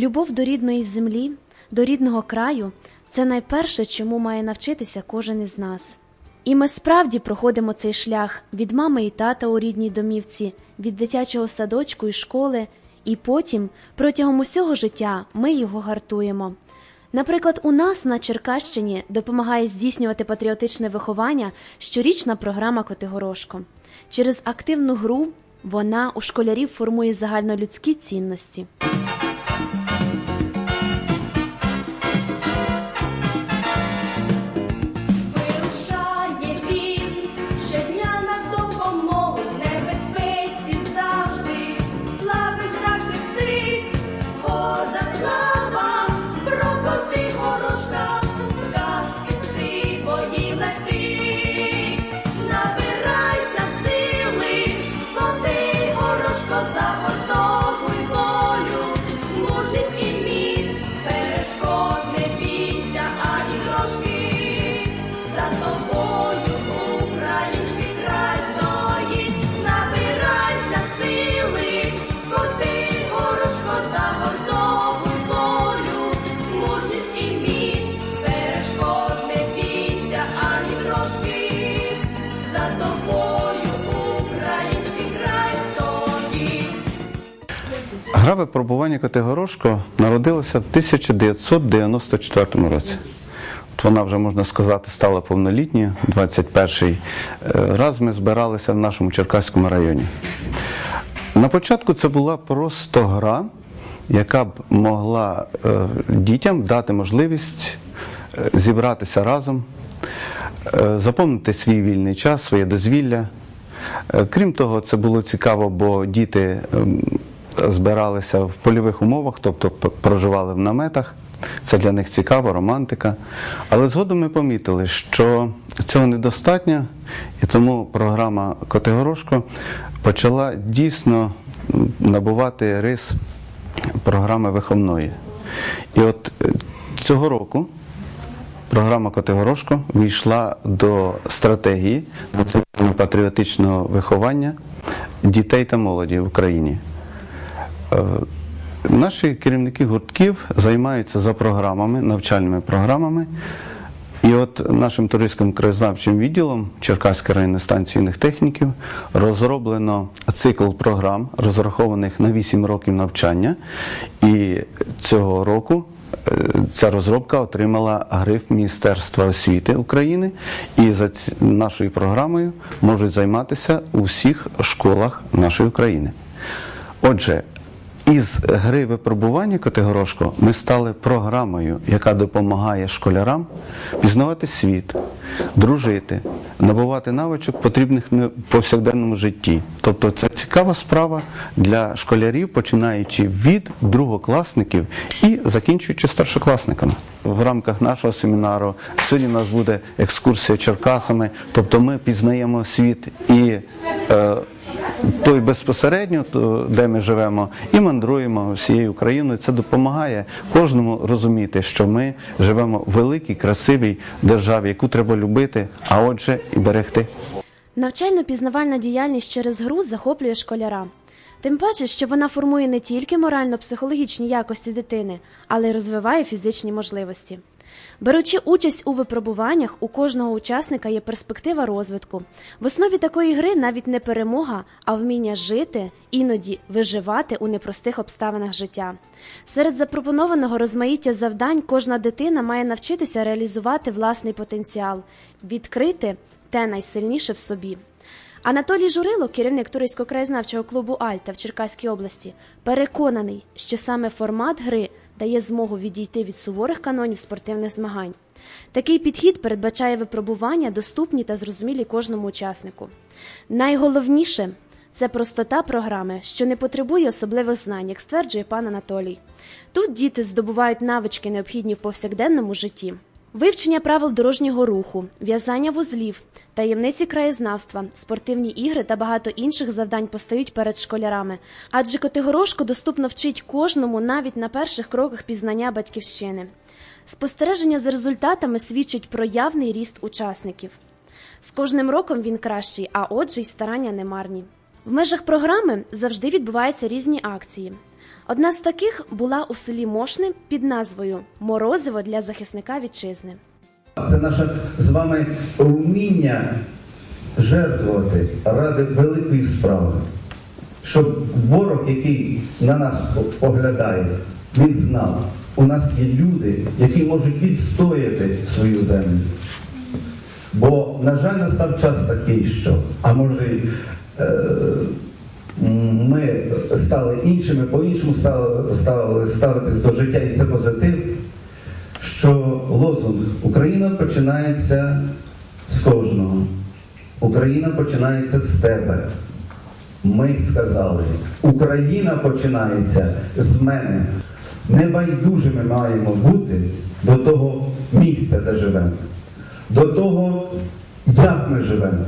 Любов до рідної землі, до рідного краю це найперше, чому має навчитися кожен із нас. І ми справді проходимо цей шлях від мами і тата у рідній домівці, від дитячого садочку і школи, і потім протягом усього життя ми його гартуємо. Наприклад, у нас на Черкащині допомагає здійснювати патріотичне виховання щорічна програма Котигорошко. Через активну гру вона у школярів формує загальнолюдські цінності. Гра випробування Котигорошко народилася в 1994 році. От вона вже, можна сказати, стала повнолітньою. 21-й е, раз ми збиралися в нашому Черкаському районі. На початку це була просто гра, яка б могла е, дітям дати можливість е, зібратися разом, заповнити свій вільний час, своє дозвілля. Крім того, це було цікаво, бо діти ем, збиралися в польових умовах, тобто проживали в наметах. Це для них цікаво, романтика. Але згодом ми помітили, що цього недостатньо, і тому програма Котигорошко почала дійсно набувати рис програми виховної. І от е, цього року Програма Котигорошко війшла до стратегії національно-патріотичного виховання дітей та молоді в Україні. Е, Наші керівники гуртків займаються за програмами, навчальними програмами. І от нашим туристським краєзнавчим відділом Черкаської районної станції юних техніків розроблено цикл програм, розрахованих на 8 років навчання. І цього року е, ця розробка отримала гриф Міністерства освіти України, і за нашою програмою можуть займатися у всіх школах нашої країни. Отже, із гри випробування Котигорошко ми стали програмою, яка допомагає школярам пізнавати світ, дружити, набувати навичок, потрібних в повсякденному житті. Тобто це цікава справа для школярів, починаючи від другокласників і закінчуючи старшокласниками. В рамках нашого семінару сьогодні у нас буде екскурсія Черкасами, тобто ми пізнаємо світ і е, той безпосередньо, то, де ми живемо, і мандруємо всією Україною. Це допомагає кожному розуміти, що ми живемо в великій, красивій державі, яку треба любити, а отже, і берегти. Навчально-пізнавальна діяльність через гру захоплює школяра. Тим паче, що вона формує не тільки морально-психологічні якості дитини, але й розвиває фізичні можливості. Беручи участь у випробуваннях, у кожного учасника є перспектива розвитку. В основі такої гри навіть не перемога, а вміння жити, іноді виживати у непростих обставинах життя. Серед запропонованого розмаїття завдань кожна дитина має навчитися реалізувати власний потенціал, відкрити те найсильніше в собі. Анатолій Журило, керівник туристсько-краєзнавчого клубу Альта в Черкаській області, переконаний, що саме формат гри дає змогу відійти від суворих канонів спортивних змагань. Такий підхід передбачає випробування, доступні та зрозумілі кожному учаснику. Найголовніше це простота програми, що не потребує особливих знань, як стверджує пан Анатолій. Тут діти здобувають навички, необхідні в повсякденному житті. Вивчення правил дорожнього руху, в'язання вузлів, таємниці краєзнавства, спортивні ігри та багато інших завдань постають перед школярами, адже Котигорошко доступно вчить кожному навіть на перших кроках пізнання батьківщини. Спостереження за результатами свідчить про явний ріст учасників. З кожним роком він кращий, а отже, й старання немарні. В межах програми завжди відбуваються різні акції. Одна з таких була у селі Мошни під назвою Морозиво для захисника вітчизни. Це наше з вами вміння жертвувати ради великої справи. Щоб ворог, який на нас поглядає, він знав, у нас є люди, які можуть відстояти свою землю. Бо, на жаль, настав час такий, що, а може, е, ми стали іншими, по-іншому стали, стали ставитись до життя, і це позитив що лозунг Україна починається з кожного. Україна починається з тебе. Ми сказали, Україна починається з мене. Небайдужими маємо бути до того місця, де живемо, до того, як ми живемо.